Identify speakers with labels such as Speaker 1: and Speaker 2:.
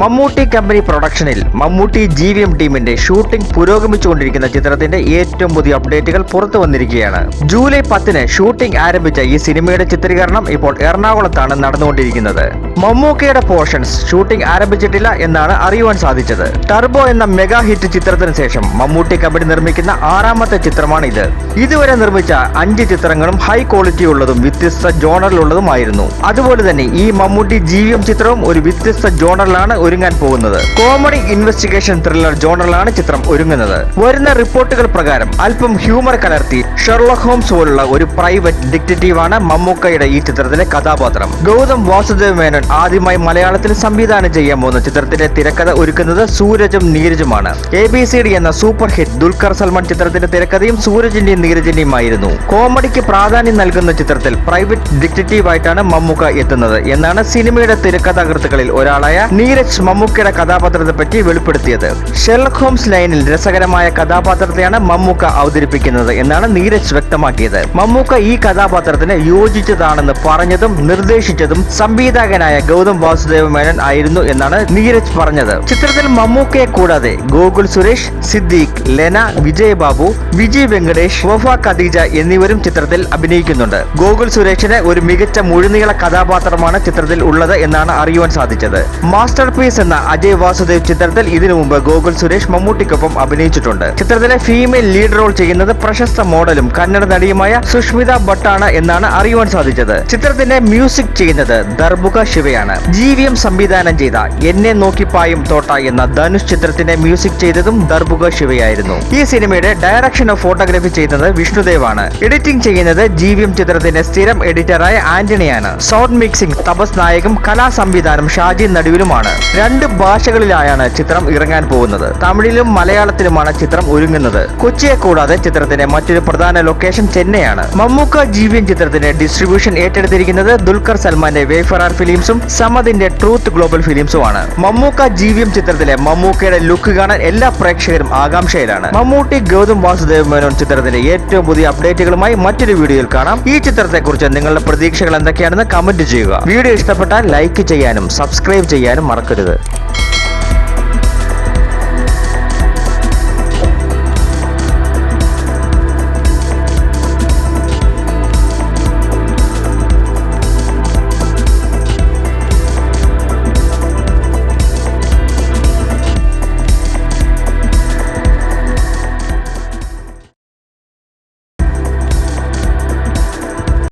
Speaker 1: Mammootty company പ്രൊഡക്ഷനിൽ Mammootty G V M ടീമിന്റെ shooting പുരോഗമിച്ചുകൊണ്ടിരിക്കുന്ന ചിത്രത്തിന്റെ ഏറ്റവും പുതിയ അപ്ഡേറ്റുകൾ പുറത്തു വന്നിരിക്കുകയാണ്. ജൂലൈ പത്തിന് ഷൂട്ടിംഗ് ആരംഭിച്ച ഈ സിനിമയുടെ ചിത്രീകരണം ഇപ്പോൾ എറണാകുളത്താണ് നടന്നുകൊണ്ടിരിക്കുന്നത്. മമ്മൂക്കയുടെ പോർഷൻസ് ഷൂട്ടിംഗ് ആരംഭിച്ചിട്ടില്ല എന്നാണ് അറിയുവാൻ സാധിച്ചത്. ടർബോ എന്ന മെഗാ ഹിറ്റ് ചിത്രത്തിന് ശേഷം മമ്മൂട്ടി കമ്പനി നിർമ്മിക്കുന്ന ആറാമത്തെ ചിത്രമാണ് ഇത് ഇതുവരെ നിർമ്മിച്ച അഞ്ച് ചിത്രങ്ങളും ഹൈ ക്വാളിറ്റി ഉള്ളതും വ്യത്യസ്ത ജോണറിലുള്ളതുമായിരുന്നു. അതുപോലെ തന്നെ ഈ മമ്മൂട്ടി ജീവിയം ചിത്രവും ഒരു വ്യത്യസ്ത ജോണറിലാണ് ഒരുങ്ങാൻ പോകുന്നത്. കോമഡി ഇൻവെസ്റ്റിഗേഷൻ ത്രില്ലർ ജോണറിലാണ് ചിത്രം ഒരുങ്ങുന്നത്. വരുന്ന റിപ്പോർട്ടുകൾ പ്രകാരം അല്പം ഹ്യൂമർ കലർത്തി ഷെർലോക് ഹോംസ് പോലുള്ള ഒരു പ്രൈവറ്റ് ഡിറ്റക്റ്റീവാണ് മമ്മൂക്കയുടെ ഈ ചിത്രത്തിലെ കഥാപാത്രം. ഗൗതം വാസുദേവ് മേനോൻ ആദ്യമായി മലയാളത്തിൽ സംവിധാനം ചെയ്യാൻ പോകുന്ന ചിത്രത്തിന്റെ തിരക്കഥ ഒരുക്കുന്നത് സൂരജും നീരജുമാണ്. എ ബി സി ഡി എന്ന സൂപ്പർ ഹിറ്റ് ദുൽഖർ സൽമാൻ ചിത്രത്തിന്റെ തിരക്കഥയും സൂരജിന്റെയും നീരജിന്റെയും ആയിരുന്നു കോമഡിക്ക് പ്രാധാന്യം നൽകുന്ന ചിത്രത്തിൽ പ്രൈവറ്റ് ഡിറ്റക്റ്റീവ് ആയിട്ടാണ് മമ്മൂക്ക എത്തുന്നത് എന്നാണ് സിനിമയുടെ തിരക്കഥാകൃത്തുക്കളിൽ ഒരാളായ നീരജ് മമ്മൂക്കയുടെ കഥാപാത്രത്തെ പറ്റി വെളിപ്പെടുത്തിയത്. ഷെർലക് ഹോംസ് ലൈനിൽ രസകരമായ കഥാപാത്രത്തെയാണ് മമ്മൂക്ക അവതരിപ്പിക്കുന്നത് എന്നാണ് നീരജ് വ്യക്തമാക്കിയത്. മമ്മൂക്ക ഈ കഥാപാത്രത്തിന് യോജിച്ചതാണെന്ന് പറഞ്ഞതും നിർദ്ദേശിച്ചതും സംവിധായകനായ ഗൗതം വാസുദേവ മേനൻ ആയിരുന്നു എന്നാണ് നീരജ് പറഞ്ഞത്. ചിത്രത്തിൽ മമ്മൂക്കയെ കൂടാതെ ഗോകുൽ സുരേഷ് സിദ്ദീഖ് ലെന വിജയബാബു വിജയ് വെങ്കടേഷ് വഫ ഖദീജ എന്നിവരും ചിത്രത്തിൽ അഭിനയിക്കുന്നുണ്ട്. ഗോകുൽ സുരേഷിന് ഒരു മികച്ച മുഴുനീള കഥാപാത്രമാണ് ചിത്രത്തിൽ ഉള്ളത് എന്നാണ് അറിയുവാൻ സാധിച്ചത്. മാസ്റ്റർ പീസ് എന്ന അജയ് വാസുദേവ് ചിത്രത്തിൽ ഇതിനു മുമ്പ് ഗോകുൽ സുരേഷ് മമ്മൂട്ടിക്കൊപ്പം അഭിനയിച്ചിട്ടുണ്ട്. ചിത്രത്തിലെ ഫീമെയിൽ ലീഡ് റോൾ ചെയ്യുന്നത് പ്രശസ്ത മോഡലും കന്നഡ നടിയുമായ സുഷ്മിത ഭട്ടാണ് എന്നാണ് അറിയുവാൻ സാധിച്ചത്. ചിത്രത്തിന്റെ മ്യൂസിക് ചെയ്യുന്നത് ദർബുക ശിവയാണ്. ജി വി എം സംവിധാനം ചെയ്ത എന്നെ നോക്കിപ്പായും തോട്ട എന്ന ധനുഷ് ചിത്രത്തിന്റെ മ്യൂസിക് ചെയ്തതും ദർബുക ശിവയായിരുന്നു. ഈ സിനിമയുടെ ഡയറക്ഷൻ ഓഫ് ഫോട്ടോഗ്രാഫി ചെയ്യുന്നത് വിഷ്ണുദേവാണ്. എഡിറ്റിംഗ് ചെയ്യുന്നത് ജി വി എം ചിത്രത്തിന്റെ സ്ഥിരം എഡിറ്ററായ ആന്റണിയാണ്. സൗണ്ട് മിക്സിംഗ് തപസ് നായകും കലാ സംവിധാനം ഷാജി നടുവിലുമാണ്. രണ്ട് ഭാഷകളിലായാണ് ചിത്രം ഇറങ്ങാൻ പോകുന്നത്. തമിഴിലും മലയാളത്തിലുമാണ് ചിത്രം ഒരുങ്ങുന്നത്. കൊച്ചിയെ കൂടാതെ ചിത്രത്തിന്റെ മറ്റൊരു പ്രധാന ലൊക്കേഷൻ ചെന്നൈയാണ്. മമ്മൂക്ക ജീവിയൻ ചിത്രത്തിന്റെ ഡിസ്ട്രിബ്യൂഷൻ ഏറ്റെടുത്തിരിക്കുന്നത് ദുൽഖർ സൽമാന്റെ വേഫറാർ ഫിലിംസും സമദിന്റെ ട്രൂത്ത് ഗ്ലോബൽ ഫിലിംസുമാണ് മമ്മൂക്ക ജീവിയം ചിത്രത്തിലെ മമ്മൂക്കയുടെ ലുക്ക് കാണാൻ എല്ലാ പ്രേക്ഷകരും ആകാംക്ഷയിലാണ്. മമ്മൂട്ടി ഗൗതം വാസുദേവ് മേനോൻ ചിത്രത്തിന്റെ ഏറ്റവും പുതിയ അപ്ഡേറ്റുകളുമായി മറ്റൊരു വീഡിയോയിൽ കാണാം. ഈ ചിത്രത്തെക്കുറിച്ച് നിങ്ങളുടെ പ്രതീക്ഷകൾ എന്തൊക്കെയാണെന്ന് കമന്റ് ചെയ്യുക. വീഡിയോ ഇഷ്ടപ്പെട്ടാൽ ലൈക്ക് ചെയ്യാനും സബ്സ്ക്രൈബ് ചെയ്യാനും മറക്കരുത്. যায়